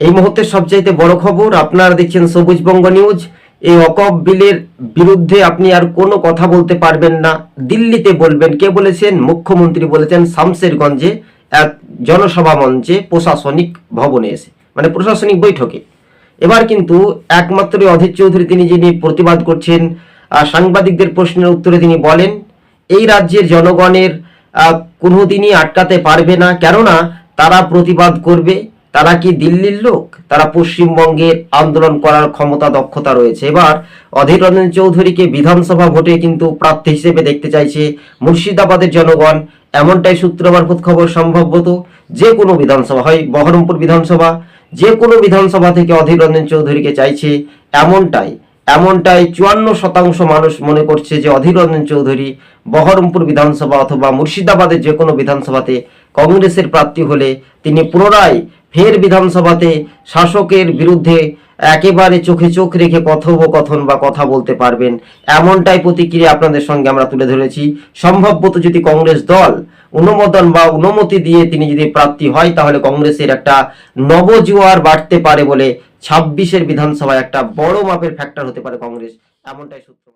এই মুহূর্তে সবচাইতে বড় খবর আপনারা দেখছেন সবুজ বঙ্গ নিউজ। এই অকপ বিলের বিরুদ্ধে আপনি আর কোনো কথা বলতে পারবেন না। দিল্লিতে বলবেন কে বলেছেন? মুখ্যমন্ত্রী বলেছেন শামসেরগঞ্জে এক জনসভা মঞ্চে প্রশাসনিক ভবনে এসে মানে প্রশাসনিক বৈঠকে। এবার কিন্তু একমাত্র অধীর চৌধুরী তিনি যিনি প্রতিবাদ করছেন সাংবাদিকদের প্রশ্নের উত্তরে তিনি বলেন এই রাজ্যের জনগণের আহ, কোনোদিনই আটকাতে পারবে না কেননা তারা প্রতিবাদ করবে। তারা কি দিল্লির লোক? তারা পশ্চিমবঙ্গের আন্দোলন করার ক্ষমতা, দক্ষতা রয়েছে। এবার অধীর রঞ্জন চৌধুরীকে বিধানসভা ভোটে কিন্তু প্রার্থী হিসেবে দেখতে চাইছে মুর্শিদাবাদের জনগণ। এমনটাই সূত্র মারফত খবর সম্ভবত যে কোনো বিধানসভা, হয় বহরমপুর বিধানসভা, যে কোনো বিধানসভা থেকে অধীর রঞ্জন চৌধুরীকে চাইছে এমনটাই। এমনটাই চুয়ান্ন শতাংশ মানুষ মনে করছে যে অধীর রঞ্জন চৌধুরী বহরমপুর বিধানসভা অথবা মুর্শিদাবাদের যে কোনো বিধানসভাতে কংগ্রেসের প্রার্থী হলে তিনি পুনরায় ফের বিধানসভাতে শাসকের বিরুদ্ধে একেবারে চোখে চোখ রেখে কথোপকথন বা কথা বলতে পারবেন, এমনটাই প্রতিক্রিয়া আপনাদের সঙ্গে আমরা তুলে ধরেছি। সম্ভবত যদি কংগ্রেস দল অনুমোদন বা অনুমতি দিয়ে তিনি যদি প্রার্থী হয়, তাহলে কংগ্রেসের একটা নবজোয়ার বাড়তে পারে বলে ছাব্বিশের বিধানসভায় একটা বড় মাপের ফ্যাক্টর হতে পারে কংগ্রেস, এমনটাই সূত্র।